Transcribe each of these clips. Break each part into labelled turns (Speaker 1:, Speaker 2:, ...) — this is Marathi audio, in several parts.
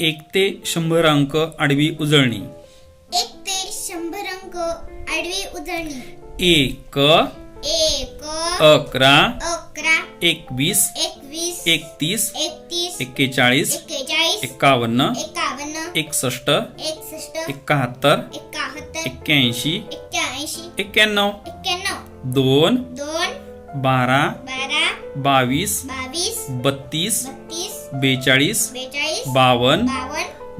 Speaker 1: एक ते शंभर अंक आडवी उजळणी.
Speaker 2: एक ते शंभर अंक आडवी उजळणी.
Speaker 1: एक
Speaker 2: एक
Speaker 1: अकरा
Speaker 2: अकरा
Speaker 1: एकवीस
Speaker 2: एकवीस
Speaker 1: एकतीस
Speaker 2: एकतीस
Speaker 1: एक्केचाळीस
Speaker 2: एक्केचाळीस
Speaker 1: एकावन्न
Speaker 2: एकावन्न
Speaker 1: एकसष्ट
Speaker 2: एकसष्ट
Speaker 1: एकाहत्तर
Speaker 2: एकाहत्तर
Speaker 1: एक्क्याऐंशी
Speaker 2: एक्क्याऐंशी
Speaker 1: एक्क्याण्णव
Speaker 2: एक्क्याण्णव
Speaker 1: दोन
Speaker 2: दोन
Speaker 1: बारा
Speaker 2: बारा
Speaker 1: बावीस
Speaker 2: बावीस
Speaker 1: बत्तीस
Speaker 2: बत्तीस
Speaker 1: बेचाळीस
Speaker 2: बेचाळीस
Speaker 1: बावन्न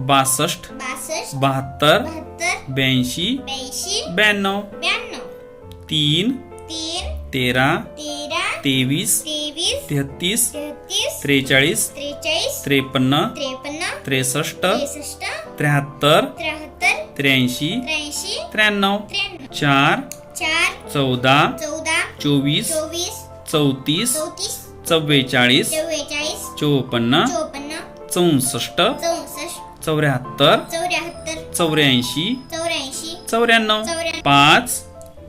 Speaker 1: बासष्ट
Speaker 2: बासष्ट
Speaker 1: बहात्तर
Speaker 2: बहात्तर
Speaker 1: ब्याऐंशी
Speaker 2: ब्याऐंशी
Speaker 1: ब्याण्णव
Speaker 2: ब्याण्णव
Speaker 1: तीन
Speaker 2: तीन
Speaker 1: तेरा
Speaker 2: तेरा
Speaker 1: तेवीस
Speaker 2: तेवीस
Speaker 1: तेहतीस
Speaker 2: तेहतीस
Speaker 1: त्रेचाळीस
Speaker 2: त्रेचाळीस
Speaker 1: त्रेपन्न
Speaker 2: त्रेपन्न
Speaker 1: त्रेसष्ट
Speaker 2: त्रेसष्ट
Speaker 1: त्र्याहत्तर
Speaker 2: त्र्याहत्तर
Speaker 1: त्र्याऐंशी
Speaker 2: त्र्याऐंशी
Speaker 1: त्र्याण्णव चार
Speaker 2: चार
Speaker 1: चौदा
Speaker 2: चौदा
Speaker 1: चोवीस
Speaker 2: चोवीस
Speaker 1: चौतीस
Speaker 2: चौतीस
Speaker 1: चव्वेचाळीस
Speaker 2: चव्वेचाळीस
Speaker 1: चोपन्न
Speaker 2: चोपन्न
Speaker 1: चौसष्ट
Speaker 2: चौसष्ट
Speaker 1: चौऱ्याहत्तर
Speaker 2: चौऱ्याहत्तर
Speaker 1: चौऱ्याऐंशी
Speaker 2: चौऱ्याऐंशी
Speaker 1: चौऱ्याण्णव पाच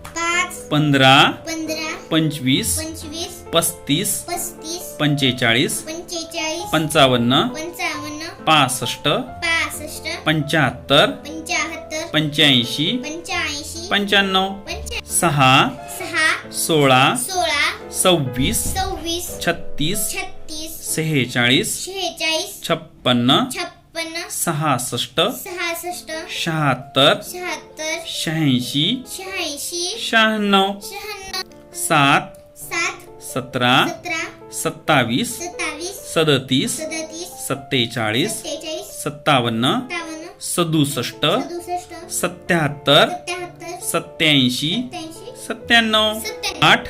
Speaker 2: पाच
Speaker 1: पंधरा
Speaker 2: पंधरा
Speaker 1: पंचवीस
Speaker 2: पंचवीस
Speaker 1: पस्तीस
Speaker 2: पस्तीस
Speaker 1: पंचेचाळीस
Speaker 2: पंचेचाळीस
Speaker 1: पंचावन्न
Speaker 2: पंचावन्न
Speaker 1: पासष्ट
Speaker 2: पासष्ट
Speaker 1: पंच्याहत्तर
Speaker 2: पंच्याहत्तर
Speaker 1: पंच्याऐंशी
Speaker 2: पंच्याऐंशी
Speaker 1: पंच्याण्णव
Speaker 2: पंच्या
Speaker 1: सहा
Speaker 2: सहा
Speaker 1: सोळा
Speaker 2: सोळा
Speaker 1: सव्वीस
Speaker 2: सव्वीस
Speaker 1: छत्तीस
Speaker 2: छत्तीस
Speaker 1: सेहेचाळीस
Speaker 2: शेहेचाळीस
Speaker 1: छप्पन्न
Speaker 2: छप्पन्न
Speaker 1: सहासष्ट
Speaker 2: सहासष्ट
Speaker 1: शहात्तर
Speaker 2: शहात्तर
Speaker 1: शहाऐंशी
Speaker 2: शहाऐंशी
Speaker 1: शहाण्णव
Speaker 2: शहाण्णव
Speaker 1: सात
Speaker 2: सात
Speaker 1: सतरा
Speaker 2: सतरा
Speaker 1: सत्तावीस
Speaker 2: सत्तावीस
Speaker 1: सदतीस
Speaker 2: सदतीस
Speaker 1: सत्तेचाळीस
Speaker 2: सत्तेचाळीस
Speaker 1: सत्तावन्न
Speaker 2: सत्तावन्न
Speaker 1: सदुसष्ट
Speaker 2: सदुसष्ट
Speaker 1: सत्याहत्तर
Speaker 2: सत्याहत्तर
Speaker 1: सत्याऐंशी
Speaker 2: सत्याऐंशी
Speaker 1: सत्त्याण्णव आठ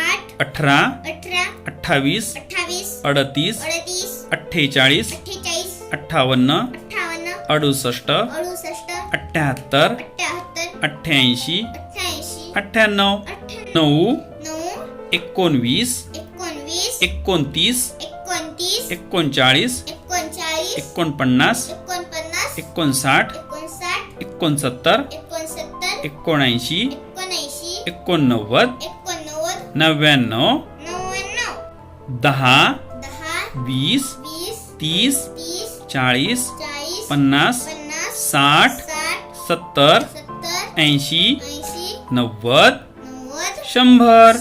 Speaker 2: आठ
Speaker 1: अठरा
Speaker 2: अठरा
Speaker 1: अठ्ठावीस अडतीस अठ्ठेचाळीस अठ्ठावन्न अडुसष्ट अठ्ठ्याहत्तर अठ्ठ्याऐंशी अठ्ठ्याण्णव नऊ एकोणवीस एकोणतीस एकोणचाळीस एकोणपन्नास एकोणसाठ एकोणसत्तर एकोणऐंशी एकोणनव्वद नव्याण्णव. दहा वीस तीस चाळीस पन्नास साठ सत्तर ऐंशी
Speaker 2: नव्वद
Speaker 1: शंभर.